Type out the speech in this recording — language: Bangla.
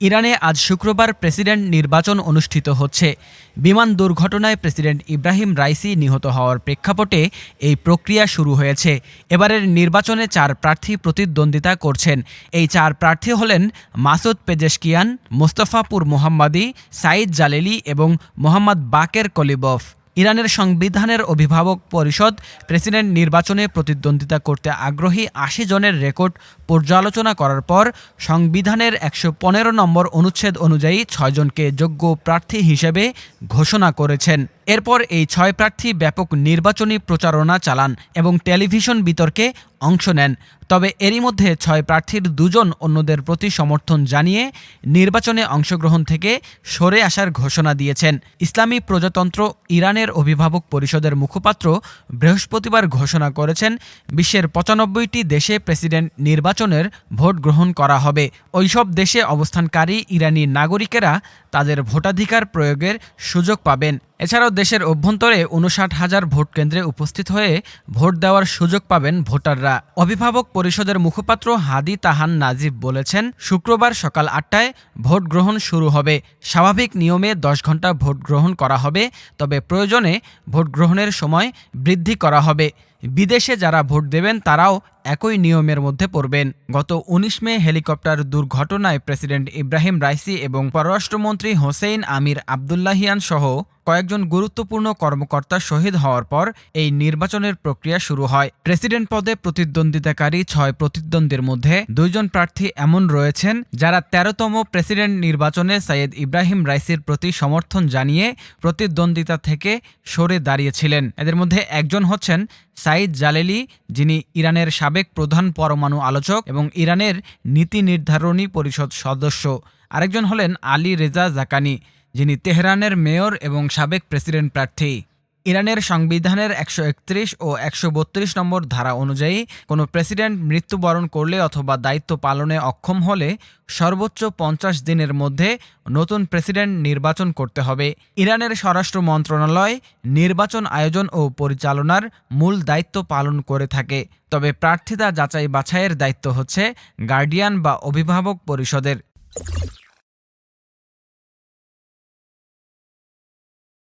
ইরানে আজ শুক্রবার প্রেসিডেন্ট নির্বাচন অনুষ্ঠিত হচ্ছে। বিমান দুর্ঘটনায় প্রেসিডেন্ট ইব্রাহিম রাইসি নিহত হওয়ার প্রেক্ষাপটে এই প্রক্রিয়া শুরু হয়েছে। এবারের নির্বাচনে চার প্রার্থী প্রতিদ্বন্দ্বিতা করছেন। এই চার প্রার্থী হলেন মাসুদ পেজেশকিয়ান, মোস্তফাপুর মোহাম্মদী, সাইদ জালেলি এবং মোহাম্মদ বাকের কলিবফ। ইরানের সংবিধানের অভিভাবক পরিষদ প্রেসিডেন্ট নির্বাচনে প্রতিদ্বন্দ্বিতা করতে আগ্রহী আশি জনের রেকর্ড পর্যালোচনা করার পর সংবিধানের একশো পনেরো নম্বর অনুচ্ছেদ অনুযায়ী ছয়জনকে যোগ্য প্রার্থী হিসেবে ঘোষণা করেছেন। এরপর এই ছয় প্রার্থী ব্যাপক নির্বাচনী প্রচারণা চালান এবং টেলিভিশন বিতর্কে অংশ নেন। তবে এরই মধ্যে ছয় প্রার্থীর দুজন অন্যদের প্রতি সমর্থন জানিয়ে নির্বাচনে অংশগ্রহণ থেকে সরে আসার ঘোষণা দিয়েছেন। ইসলামী প্রজাতন্ত্র ইরানের অভিভাবক পরিষদের মুখপাত্র বৃহস্পতিবার ঘোষণা করেছেন, বিশ্বের পঁচানব্বইটি দেশে প্রেসিডেন্ট নির্বাচনের ভোট গ্রহণ করা হবে। ওইসব দেশে অবস্থানকারী ইরানি নাগরিকেরা তাদের ভোটাধিকার প্রয়োগের সুযোগ পাবেন। এছাড়াও দেশের অভ্যন্তরে উনষাট হাজার ভোট কেন্দ্রে উপস্থিত হয়ে ভোট দেওয়ার সুযোগ পাবেন ভোটাররা। অভিভাবক পরিষদের মুখপাত্র হাদি তাহান নাজিব বলেছেন, শুক্রবার সকাল আটটায় ভোট গ্রহণ শুরু হবে। স্বাভাবিক নিয়মে দশ ঘণ্টা ভোট গ্রহণ করা হবে, তবে প্রয়োজনে ভোট গ্রহণের সময় বৃদ্ধি করা হবে। বিদেশে যারা ভোট দেবেন, তারাও একই নিয়মের মধ্যে পড়বেন। গত উনিশ মে হেলিকপ্টার দুর্ঘটনায় প্রেসিডেন্ট ইব্রাহিম রাইসি এবং পররাষ্ট্রমন্ত্রী হোসেইন আমির আবদুল্লাহিয়ান সহ কয়েকজন গুরুত্বপূর্ণ কর্মকর্তা শহীদ হওয়ার পর এই নির্বাচনের প্রক্রিয়া শুরু হয়। প্রেসিডেন্ট পদে প্রতিদ্বন্দ্বিতাকারী ছয় প্রতিদ্বন্দ্বীর মধ্যে দুইজন প্রার্থী এমন রয়েছেন, যারা তেরোতম প্রেসিডেন্ট নির্বাচনে সৈয়দ ইব্রাহিম রাইসির প্রতি সমর্থন জানিয়ে প্রতিদ্বন্দ্বিতা থেকে সরে দাঁড়িয়েছিলেন। এদের মধ্যে একজন হচ্ছেন সাইদ জালেলি, যিনি ইরানের সাবেক প্রধান পরমাণু আলোচক এবং ইরানের নীতি নির্ধারণী পরিষদ সদস্য। আরেকজন হলেন আলী রেজা জাকানি, যিনি তেহরানের মেয়র এবং সাবেক প্রেসিডেন্ট প্রার্থী। ইরানের সংবিধানের একশো একত্রিশ ও একশো বত্রিশ নম্বর ধারা অনুযায়ী কোনো প্রেসিডেন্ট মৃত্যুবরণ করলে অথবা দায়িত্ব পালনে অক্ষম হলে সর্বোচ্চ পঞ্চাশ দিনের মধ্যে নতুন প্রেসিডেন্ট নির্বাচন করতে হবে। ইরানের স্বরাষ্ট্র মন্ত্রণালয় নির্বাচন আয়োজন ও পরিচালনার মূল দায়িত্ব পালন করে থাকে। তবে প্রার্থিতা যাচাই বাছাইয়ের দায়িত্ব হচ্ছে গার্ডিয়ান বা অভিভাবক পরিষদের।